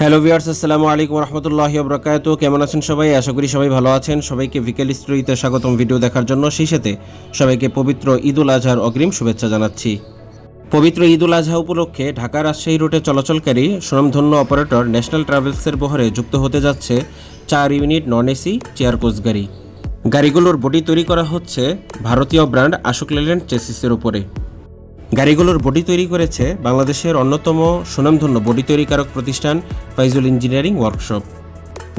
Hello viewers আসসালামু আলাইকুম রহমতুল্লাহি বরকাত কেমন আছেন সবাই? আশা করি সবাই ভালো আছেন। সবাইকে বিকেল স্টোরিতে স্বাগতম ভিডিও দেখার জন্য। সেই সাথে সবাইকে পবিত্র ঈদ উল আজহার অগ্রিম শুভেচ্ছা জানাচ্ছি। পবিত্র ঈদ উল আজহা উপলক্ষে ঢাকা রাজশাহী রুটে চলাচলকারী সুনামধন্য অপারেটর ন্যাশনাল ট্রাভেলসের বহরে যুক্ত হতে যাচ্ছে চার unit non AC chair coach গাড়ি। গাড়িগুলোর বডি তৈরি করা হচ্ছে ভারতীয় ব্র্যান্ড আশোক লেল্যান্ড চেসিসের উপরে। গাড়িগুলোর বডি তৈরি করেছে বাংলাদেশের অন্যতম সুনামধন্য বডি তৈরিকারক প্রতিষ্ঠান ফাইজুল ইঞ্জিনিয়ারিং ওয়ার্কশপ।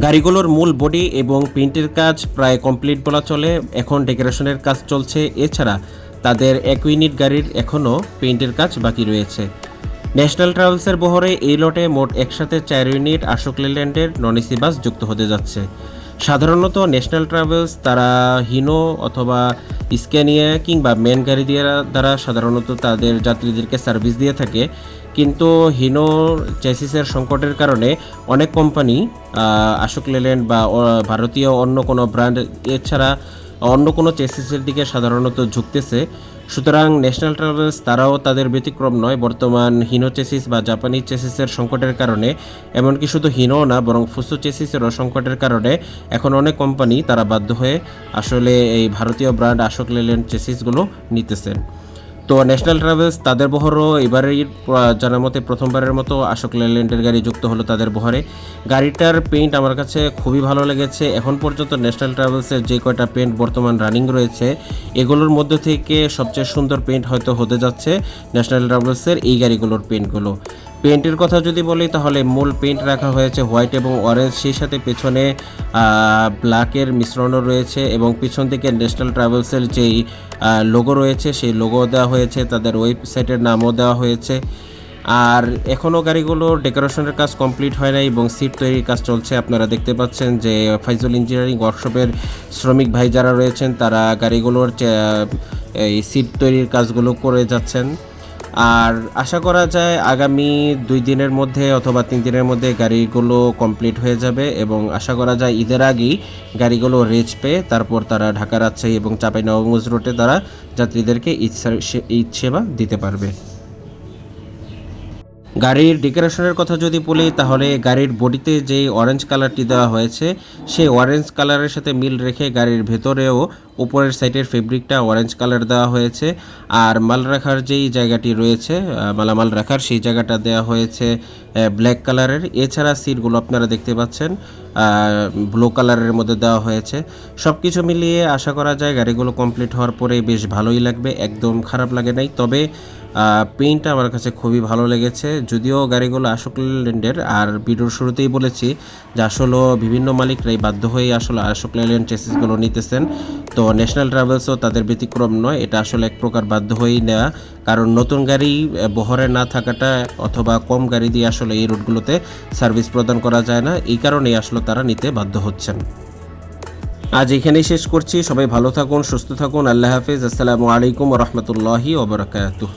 গাড়িগুলোর মূল বডি এবং পেইন্টের কাজ প্রায় কমপ্লিট বলা চলে। এখন ডেকোরেশনের কাজ চলছে। এছাড়া তাদের এক ইউনিট গাড়ির এখনও পেইন্টের কাজ বাকি রয়েছে। ন্যাশনাল ট্রাভেলসের বহরে এই লটে মোট একসাথে চার ইউনিট আশোক লেল্যান্ডের নন এসি বাস যুক্ত হতে যাচ্ছে। সাধারণত ন্যাশনাল ট্রাভেলস তারা হিনো অথবা স্ক্যানিয়া কিংবা মেন গাড়ি দিয়ে দ্বারা সাধারণত তাদের যাত্রীদেরকে সার্ভিস দিয়ে থাকে। কিন্তু হিনো চেসিসের সংকটের কারণে অনেক কোম্পানি আশোক লেল্যান্ড বা ভারতীয় অন্য কোনো ব্র্যান্ড এছাড়া অন্য কোনো চেসিসের দিকে সাধারণত ঝুঁকতেছে। সুতরাং ন্যাশনাল ট্রাভেলস তারাও তাদের ব্যতিক্রম নয়, বর্তমান হিনো চেসিস বা জাপানি চেসিসের সংকটের কারণে। এমনকি শুধু হিনো না, বরং ফুসু চেসিসেরও সংকটের কারণে এখন অনেক কোম্পানি তারা বাধ্য হয়ে আসলে এই ভারতীয় ব্র্যান্ড আশোক লেল্যান্ড চেসিসগুলো নিতেছেন তো ন্যাশনাল ট্রাভেলস তাদের বহরও এবারের জানার মতে প্রথমবারের মতো আশোক লেল্যান্ডের গাড়ি যুক্ত হলো তাদের বহরে। গাড়িটার পেইন্ট আমার কাছে খুবই ভালো লেগেছে। এখন পর্যন্ত ন্যাশনাল ট্রাভেলসের যে কয়টা পেন্ট বর্তমান রানিং রয়েছে, এগুলোর মধ্যে থেকে সবচেয়ে সুন্দর পেইন্ট হয়তো হতে যাচ্ছে ন্যাশনাল ট্রাভেলসের এই গাড়িগুলোর পেইন্টগুলো পেইন্টের কথা যদি বলি, তাহলে মূল পেইন্ট রাখা হয়েছে হোয়াইট এবং অরেঞ্জ। সেই সাথে পেছনে ব্ল্যাকের মিশ্রণও রয়েছে এবং পিছন থেকে ন্যাশনাল ট্রাভেলসের যেই লোগো রয়েছে, সেই লোগো দেওয়া হয়েছে। তাদের ওয়েবসাইটের নামও দেওয়া হয়েছে। আর এখনও গাড়িগুলোর ডেকোরেশনের কাজ কমপ্লিট হয় নাই এবং সিট তৈরির কাজ চলছে। আপনারা দেখতে পাচ্ছেন যে ফাইজুল ইঞ্জিনিয়ারিং ওয়ার্কশপের শ্রমিক ভাই যারা রয়েছেন, তারা গাড়িগুলোর এই সিট তৈরির কাজগুলো করে যাচ্ছেন। আর আশা করা যায় আগামী দুই দিনের মধ্যে অথবা তিন দিনের মধ্যে গাড়িগুলো কমপ্লিট হয়ে যাবে এবং আশা করা যায় ঈদের আগেই গাড়িগুলো রেজ পেয়ে তারপর তারা ঢাকা, রাজশাহী এবং চাপাই নবগঞ্জ রোডে তারা যাত্রীদেরকে ঈদ ঈদ সেবা দিতে পারবে। গাড়ির ডেকোরেশনের কথা যদি বলি, তাহলে গাড়ির বডিতে যেই অরেঞ্জ কালারটি দেওয়া হয়েছে, সেই অরেঞ্জ কালারের সাথে মিল রেখে গাড়ির ভেতরেও উপরের সাইডের ফেব্রিকটা অরেঞ্জ কালার দেওয়া হয়েছে। আর মাল রাখার যেই জায়গাটি রয়েছে মালামাল রাখার সেই জায়গাটা দেওয়া হয়েছে ব্ল্যাক কালারের এছাড়া সিটগুলো আপনারা দেখতে পাচ্ছেন ব্লু কালারের মধ্যে দেওয়া হয়েছে। সব কিছু মিলিয়ে আশা করা যায় গাড়িগুলো কমপ্লিট হওয়ার পরে বেশ ভালোই লাগবে, একদম খারাপ লাগে নাই। তবে পেইন্টটা আমার কাছে খুবই ভালো লেগেছে। যদিও গাড়িগুলো আশোক লেল্যান্ডের আর ভিডিওর শুরুতেই বলেছি যে আসলে বিভিন্ন মালিকরাই বাধ্য হয়ে আসলে আশোক লেল্যান্ড চেসিসগুলো নিতেছেন। তো ন্যাশনাল ট্রাভেলসও তাদের ব্যতিক্রম নয়, এটা আসলে এক প্রকার বাধ্য হয়েই নেওয়া কারণ নতুন গাড়ি বহরে না থাকাটা অথবা কম গাড়ি দিয়ে আসলে এই রুটগুলোতে সার্ভিস প্রদান করা যায় না। এই কারণেই আসলে তারা নিতে বাধ্য হচ্ছেন। আজ এখানেই শেষ করছি। সবাই ভালো থাকুন, সুস্থ থাকুন। আল্লাহ হাফিজ। আসসালামু আলাইকুম রহমতুল্লাহি ওবরাকাতুহ